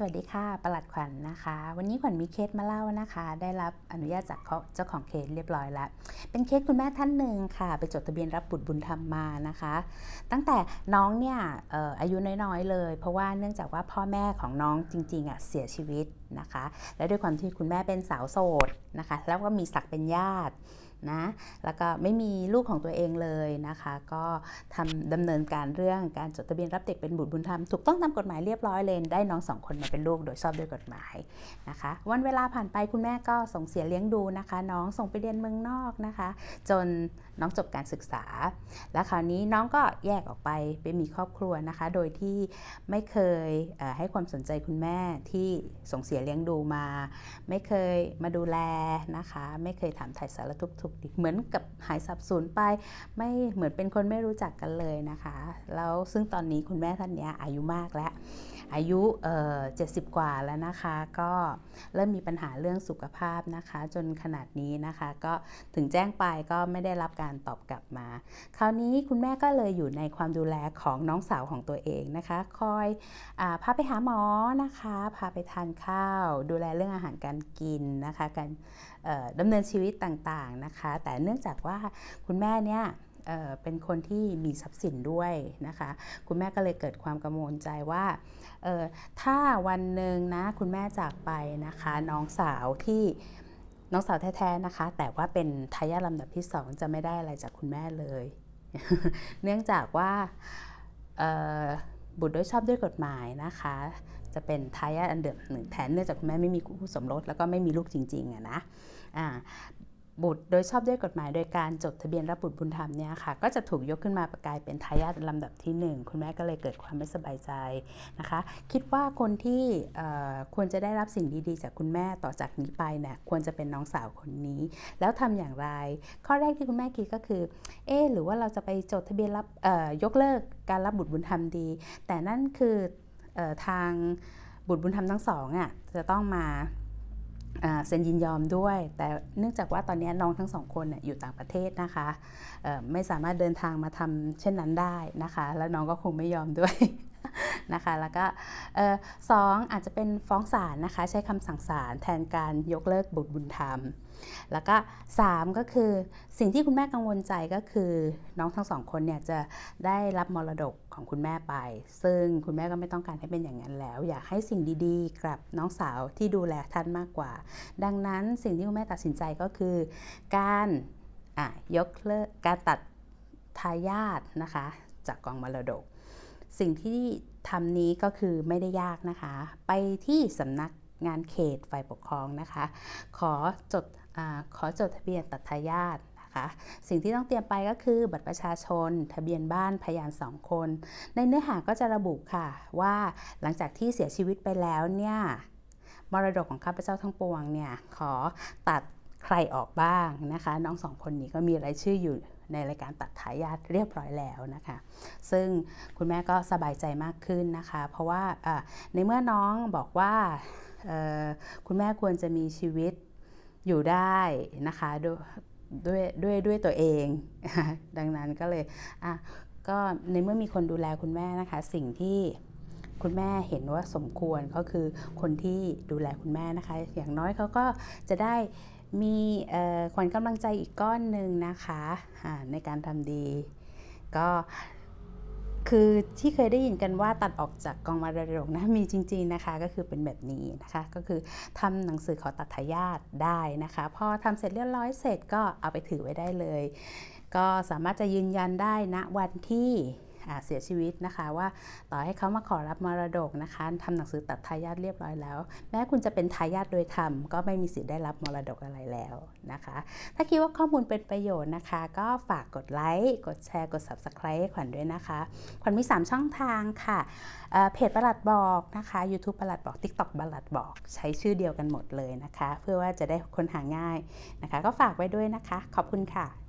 สวัสดีค่ะ ประหลัดขวัญนนะคะ วันนี้ขวัญมีเคสมาเล่านะคะ ได้รับอนุญาตจากเจ้าของเคสเรียบร้อยแล้ว เป็นเคสคุณแม่ท่านหนึ่งค่ะ ไปจดทะเบียนรับบุตรบุญธรรมมานะคะ ตั้งแต่น้องเนี่ยอออายุน้อยๆเลย เพราะว่าเนื่องจากว่าพ่อแม่ของน้องจริงๆอะเสียชีวิตนะคะ และด้วยความที่คุณแม่เป็นสาวโสดนะคะ แล้วก็มีศักดิ์เป็นญาติ นะ แล้วก็ไม่มีลูกของตัวเองเลยนะคะ ก็ทำดำเนินการเรื่องการจดทะเบียนรับเด็กเป็นบุตรบุญธรรม ถูกต้องตามกฎหมายเรียบร้อยเลยได้น้องสองคนมาเป็นลูกโดยชอบด้วยกฎหมายนะคะ วันเวลาผ่านไปคุณแม่ก็ส่งเสียเลี้ยงดูนะคะ น้องส่งไปเรียนเมืองนอกนะคะ จนน้องจบการศึกษา แล้วคราวนี้น้องก็แยกออกไปไปมีครอบครัวนะคะ โดยที่ไม่เคยให้ความสนใจคุณแม่ที่ส่งเสียเลี้ยงดูมา ไม่เคยมาดูแลนะคะ ไม่เคยถามถ่ายสารทุกทุข์ดิเหมือนกับหายสับสนไป ไม่เหมือนเป็นคนไม่รู้จักกันเลยนะคะ แล้วซึ่งตอนนี้คุณแม่ท่านนี้อายุมากแล้ว อายุเจ็ดสิบกว่าแล้วนะคะ ก็เริ่มมีปัญหาเรื่องสุขภาพนะคะ จนขนาดนี้นะคะ ก็ถึงแจ้งไปก็ไม่ได้รับการตอบกลับมา คราวนี้คุณแม่ก็เลยอยู่ในความดูแลของน้องสาวของตัวเองนะคะ คอยอพาไปหาหมอนะคะ พาไปทานข้าว ดูแลเรื่องอาหารการกินนะคะ การดำเนินชีวิตต่างๆนะคะแต่เนื่องจากว่าคุณแม่เนี่ยเป็นคนที่มีทรัพย์สินด้วยนะคะ คุณแม่ก็เลยเกิดความกังวลใจว่า ถ้าวันหนึ่งนะคุณแม่จากไปนะคะ น้องสาวที่น้องสาวแท้ๆนะคะ แต่ว่าเป็นทายาทลำดับที่สองจะไม่ได้อะไรจากคุณแม่เลย เนื่องจากว่าบุตรโดยชอบด้วยกฎหมายนะคะ จะเป็นทายาทอันเดิมหนึ่งแทนเนื่องจากคุณแม่ไม่มีคู่สมรสแล้วก็ไม่มีลูกจริงๆอะนะ บุตรโดยชอบด้วยกฎหมายโดยการจดทะเบียนรับบุตรบุญธรรมเนี่ยค่ะก็จะถูกยกขึ้นมาประกายเป็นทายาทลำดับที่ 1 คุณแม่ก็เลยเกิดความไม่สบายใจนะคะ คิดว่าคนที่ควรจะได้รับสิ่งดีๆ จากคุณแม่ต่อจากนี้ไปเนี่ยควรจะเป็นน้องสาวคนนี้ แล้วทำอย่างไร ข้อแรกที่คุณแม่คิดก็คือเออหรือว่าเราจะไปจดทะเบียนรับยกเลิกการรับบุตรบุญธรรมดี แต่นั่นคืออทางบุตรบุญธรรมทั้งสองอะจะต้องมา เซ็นยินยอมด้วย แต่เนื่องจากว่าตอนนี้น้องทั้งสองคนอยู่ต่างประเทศนะคะ ไม่สามารถเดินทางมาทำเช่นนั้นได้นะคะ แล้วน้องก็คงไม่ยอมด้วย นะคะแล้วก็สองอาจจะเป็นฟ้องศาลนะคะ ใช้คำสั่งศาลแทนการยกเลิกบุตรบุญธรรม แล้วก็ 3 ก็คือสิ่งที่คุณแม่กังวลใจก็คือน้องทั้งสองคนเนี่ยจะได้รับมรดกของคุณแม่ไป ซึ่งคุณแม่ก็ไม่ต้องการให้เป็นอย่างนั้นแล้ว อยากให้สิ่งดีๆ กับน้องสาวที่ดูแลท่านมากกว่า ดังนั้นสิ่งที่คุณแม่ตัดสินใจก็คือ การยกเลิกการตัดทายาทนะคะ จากกองมรดก สิ่งที่ทำนี้ก็คือไม่ได้ยากนะคะ ไปที่สำนักงานเขตฝ่ายปกครองนะคะ ขอจดอขอจดทะเบียนตัดทายาทนะคะสิ่งที่ต้องเตรียมไปก็คือบัตรประชาชน ทะเบียนบ้านพยานสองคน ในเนื้อหาก็จะระบุค่ะว่าหลังจากที่เสียชีวิตไปแล้วเนี่ยมรดกของข้าพเจ้าทั้งปวงเนี่ยขอตัดใครออกบ้างนะคะ น้องสองคนนี้ก็มีรายชื่ออยู่ ในรายการตัดทายาทเรียบร้อยแล้วนะคะ ซึ่งคุณแม่ก็สบายใจมากขึ้นนะคะ เพราะว่าในเมื่อน้องบอกว่าคุณแม่ควรจะมีชีวิตอยู่ได้นะคะด้วยด้วยด้วยด้วยตัวเอง ดังนั้นก็เลยอะก็ในเมื่อมีคนดูแลคุณแม่นะคะ สิ่งที่คุณแม่เห็นว่าสมควรก็คือคนที่ดูแลคุณแม่นะคะ อย่างน้อยเขาก็จะได้ มีขวัญกำลังใจอีกก้อนหนึ่งนะคะในการทำดี ก็คือที่เคยได้ยินกันว่าตัดออกจากกองมรดกนะมีจริง ๆนะคะ ก็คือเป็นแบบนี้นะคะ ก็คือทำหนังสือขอตัดทายาทได้นะคะพอทำเสร็จเรียบร้อยเสร็จก็เอาไปถือไว้ได้เลย ก็สามารถจะยืนยันได้ณนะวันที่ เสียชีวิตนะคะ ว่าต่อให้เขามาขอรับมรดกนะคะทำหนังสือตัดทายาทเรียบร้อยแล้ว แม้คุณจะเป็นทายาทโดยธรรมก็ไม่มีสิทธิ์ได้รับมรดกอะไรแล้วนะคะ ถ้าคิดว่าข้อมูลเป็นประโยชน์นะคะ ก็ฝากกดไลค์กดแชร์กด subscribe ให้ขวัญด้วยนะคะขวัญมี 3 ช่องทางค่ะเพจประหลัดบอกนะคะ YouTube ประหลัดบอก TikTok ประหลัดบอก ใช้ชื่อเดียวกันหมดเลยนะคะ เพื่อว่าจะได้ค้นหาง่ายนะคะ ก็ฝากไว้ด้วยนะคะ ขอบคุณค่ะ